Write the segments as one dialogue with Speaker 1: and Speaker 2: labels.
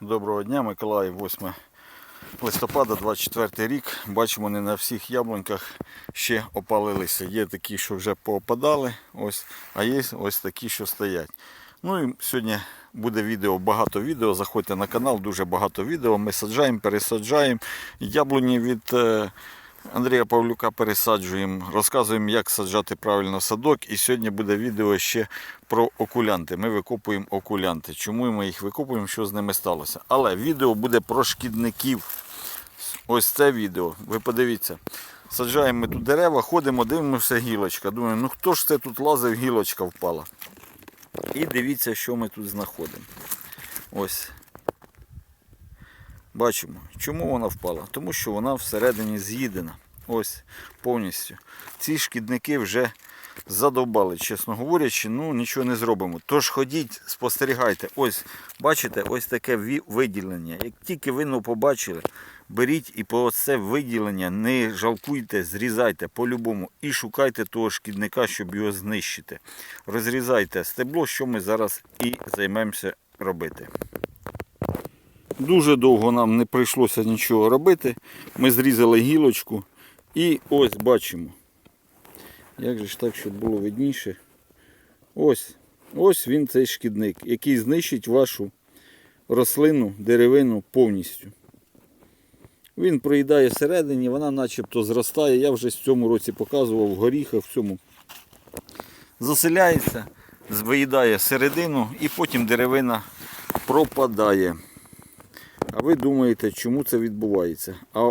Speaker 1: Доброго дня, Миколаїв, 8 листопада, 24 рік. Бачимо, не на всіх яблуньках ще опалилися. Є такі, що вже поопадали, ось, а є ось такі, що стоять. Ну і сьогодні буде відео, багато відео. Заходьте на канал, дуже багато відео. Ми саджаємо, пересаджаємо. Яблуні від е, Андрія Павлюка пересаджуємо, розказуємо, як саджати правильно садок. І сьогодні буде відео ще про окулянти. Ми викопуємо окулянти. Чому ми їх викопуємо, що з ними сталося. Але відео буде про шкідників. Ось це відео. Ви подивіться. Саджаємо ми тут дерева, ходимо, дивимося гілочка. Думаємо, ну хто ж це тут лазив, гілочка впала. І дивіться, що ми тут знаходимо. Ось. Бачимо, чому вона впала? Тому що вона всередині з'їдена. Ось повністю. Ці шкідники вже задовбали, чесно говорячи, ну нічого не зробимо. Тож ходіть, спостерігайте. Ось, бачите, ось таке виділення. Як тільки ви ну, побачили, беріть і по це виділення не жалкуйте, зрізайте по-любому і шукайте того шкідника, щоб його знищити. Розрізайте стебло, що ми зараз і займемося робити. Дуже довго нам не прийшлося нічого робити. Ми зрізали гілочку і ось бачимо. Як же ж так, щоб було видніше? Ось. Ось він цей шкідник, який знищить вашу рослину, деревину повністю. Він проїдає всередині, вона начебто зростає. Я вже в цьому році показував в горіхах, в цьому заселяється, виїдає середину і потім деревина пропадає. А ви думаєте, чому це відбувається? А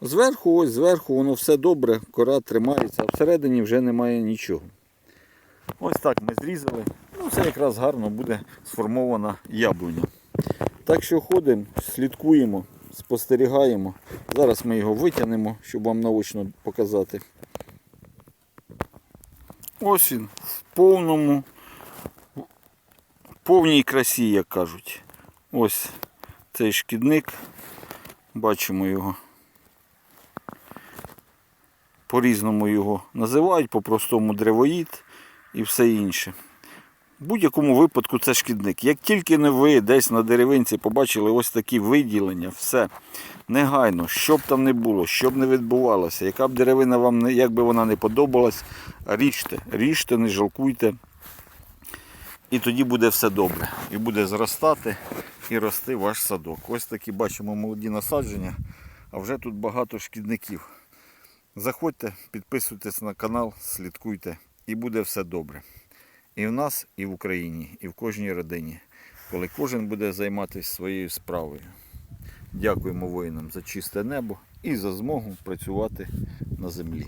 Speaker 1: зверху, ось зверху воно все добре, кора тримається, а всередині вже немає нічого. Ось так ми зрізали. Ну, це якраз гарно буде сформована яблуня. Так що ходимо, слідкуємо, спостерігаємо. Зараз ми його витягнемо, щоб вам наочно показати. Ось він в повному, в повній красі, як кажуть. Ось цей шкідник. Бачимо його. По-різному його називають, по-простому древоїд і все інше. В будь-якому випадку це шкідник. Як тільки не ви десь на деревинці побачили ось такі виділення, все негайно, що б там не було, що б не відбувалося, яка б деревина вам як би вона не подобалась, ріжте, ріжте, не жалкуйте. І тоді буде все добре. І буде зростати і рости ваш садок. Ось такі бачимо молоді насадження, а вже тут багато шкідників. Заходьте, підписуйтесь на канал, слідкуйте і буде все добре. І в нас, і в Україні, і в кожній родині, коли кожен буде займатися своєю справою. Дякуємо воїнам за чисте небо і за змогу працювати на землі.